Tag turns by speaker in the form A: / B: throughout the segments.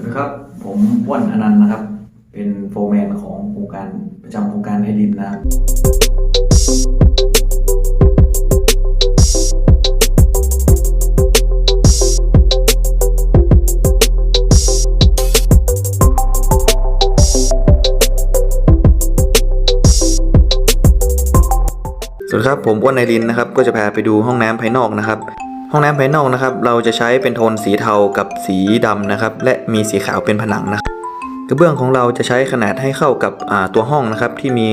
A: วัสดีครับ ผมว่านอนันต์นะครับ เป็นโฟร์แมนของโครงการประจำโครงการไอรินนะครับสวัสดีครับผมอ้วนไอรินนะครับก็จะพาไปดูห้องน้ำภายนอกนะครับ ห้องน้ำภายนอกนะครับ เราจะใช้เป็นโทนสีเทากับสีดำนะครับ และมีสีขาวเป็นผนังนะกระเบื้องของเราจะใช้ขนาดให้เข้ากับตัวห้องนะครับ ที่มี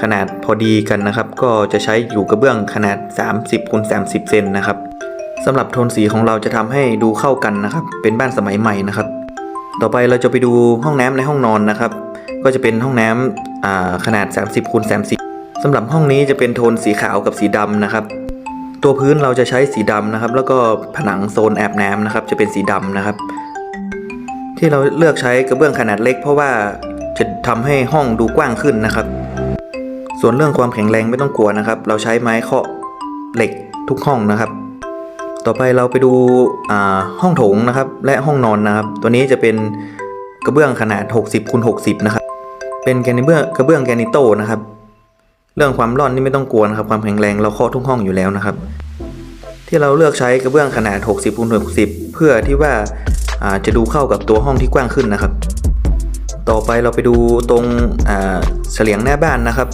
A: ขนาดพอดีกันนะครับ ก็จะใช้อยู่กระเบื้องขนาด 30คูณ30 เซนนะครับสำหรับโทนสีของเราจะทำให้ดูเข้ากันนะครับ เป็นบ้านสมัยใหม่นะครับ ต่อไปเราจะไปดูห้องน้ำในห้องนอนนะครับ ก็จะเป็นห้องน้ำอ่าขนาด 30คูณ30สำหรับห้องนี้จะเป็นโทนสีขาวกับสีดำนะครับ ตัวพื้นเราจะใช้สีดำนะครับ แล้วก็ผนังโซนแอบน้ำนะครับ จะเป็นสีดำนะครับ ที่เราเลือกใช้กระเบื้องขนาดเล็ก เพราะว่าจะทำให้ห้องดูกว้างขึ้นนะครับ ส่วนเรื่องความแข็งแรงไม่ต้องกลัวนะครับ เราใช้ไม้เคาะเหล็กทุกห้องนะครับ ต่อไปเราไปดูห้องโถงนะครับ และห้องนอนนะครับ ตัวนี้จะเป็นกระเบื้องขนาด 60คูณ60 นะครับ เป็นแกนิเบื้องกระเบื้องแกนิโตนะครับ เรื่องความร่อนนี่ไม่ต้องกลัวนะครับ ความแข็งแรงเราเคาะทุกห้องอยู่แล้วนะครับ ที่เราเลือกใช้กระเบื้องขนาด 60คูณ60 เพื่อที่ว่าาจะดูเข้ากับตัวห้องที่กว้างขึ้นนะครับ ต่อไปเราไปดูตรงเฉลียงหน้าบ้านนะครับ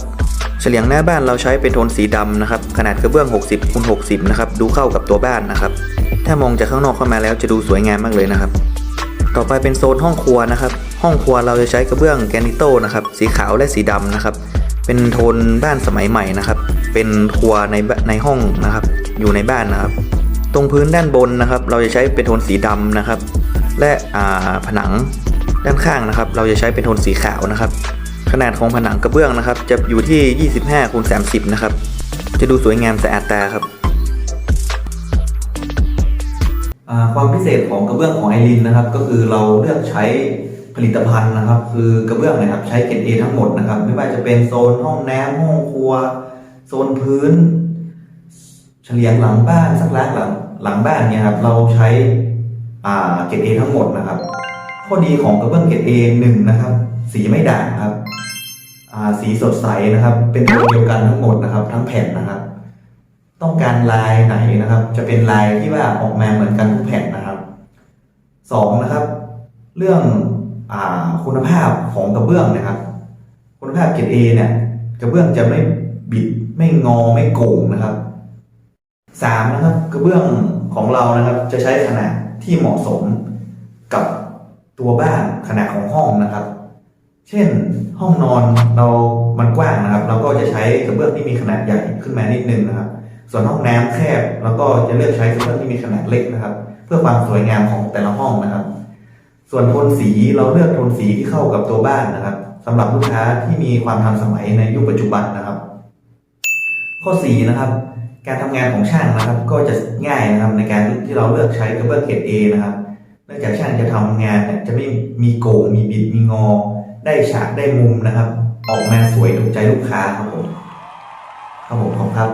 A: เฉลียงหน้าบ้านเราใช้เป็นโทนสีดำนะครับ ขนาดกระเบื้อง 60คูณ60 นะครับ ดูเข้ากับตัวบ้านนะครับ ถ้ามองจากข้างนอกเข้ามาแล้วจะดูสวยงามมากเลยนะครับ ต่อไปเป็นโซนห้องครัวนะครับ ห้องครัวเราจะใช้กระเบื้องแกนิโตนะครับ สีขาวและสีดำนะครับ เป็นโทนบ้านสมัยใหม่นะครับ เป็นครัวในในห้องนะครับ อยู่ในบ้านนะครับ ตรงพื้นด้านบนนะครับ เราจะใช้เป็นโทนสีดำนะครับ และอ่าผนังด้านข้างนะครับ เราจะใช้เป็นโทนสีขาวนะครับ ขนาดของผนังกระเบื้องนะครับ จะอยู่ที่ 25คูณ30 นะครับ จะดูสวยงามสะอาดตาครับความพิเศษของกระเบื้องของไอรินนะครับ ก็คือเราเลือกใช้ ผลิตภัณฑ์นะครับ คือกระเบื้องนะครับ ใช้เกรดเอทั้งหมดนะครับ ไม่ว่าจะเป็นโซนห้องน้ำห้องครัว โซนพื้น เฉลียงหลังบ้านสักล้างหลังหลังบ้านเนี่ยครับเราใช้อ่าเกรดเอทั้งหมดนะครับข้อดีของกระเบื้องเกรดเอหนึ่งนะครับ สีไม่ด่างครับอ่าสีสดใสนะครับ เป็นโทนเดียวกันทั้งหมดนะครับ ทั้งแผ่นนะครับ ต้องการลายไหนนะครับ จะเป็นลายที่ว่าออกมาเหมือนกันทุกแผ่นนะครับสองนะครับ เรื่อง คุณภาพของกระเบื้องนะครับ คุณภาพเกรดเอเนี่ยกระเบื้องจะไม่บิดไม่งอไม่โก่งนะครับสามนะครับกระเบื้องของเรานะครับ จะใช้ขนาดที่เหมาะสมกับตัวบ้านขนาดของห้องนะครับ เช่นห้องนอนเรามันกว้างนะครับ เราก็จะใช้กระเบื้องที่มีขนาดใหญ่ขึ้นมานิดนึงนะครับ ส่วนห้องน้ำแคบเราก็จะเลือกใช้กระเบื้องที่มีขนาดเล็กนะครับ เพื่อความสวยงามของแต่ละห้องนะครับ ส่วนโทนสีเราเลือกโทนสีที่เข้ากับตัวบ้านนะครับสำหรับลูกค้าที่มีความทันสมัยในยุคปัจจุบันนะครับ ข้อสีนะครับ การทำงานของช่างนะครับ ก็จะง่ายนะครับในการที่เราเลือกใช้กระเบื้องเกรด A นะครับ เนื่องจากช่างจะทำงานเนี่ยจะไม่มีโกงมีบิดมีงอ ได้ฉากได้มุมนะครับ ออกมาสวยถูกใจลูกค้าครับผมครับผมขอบครับ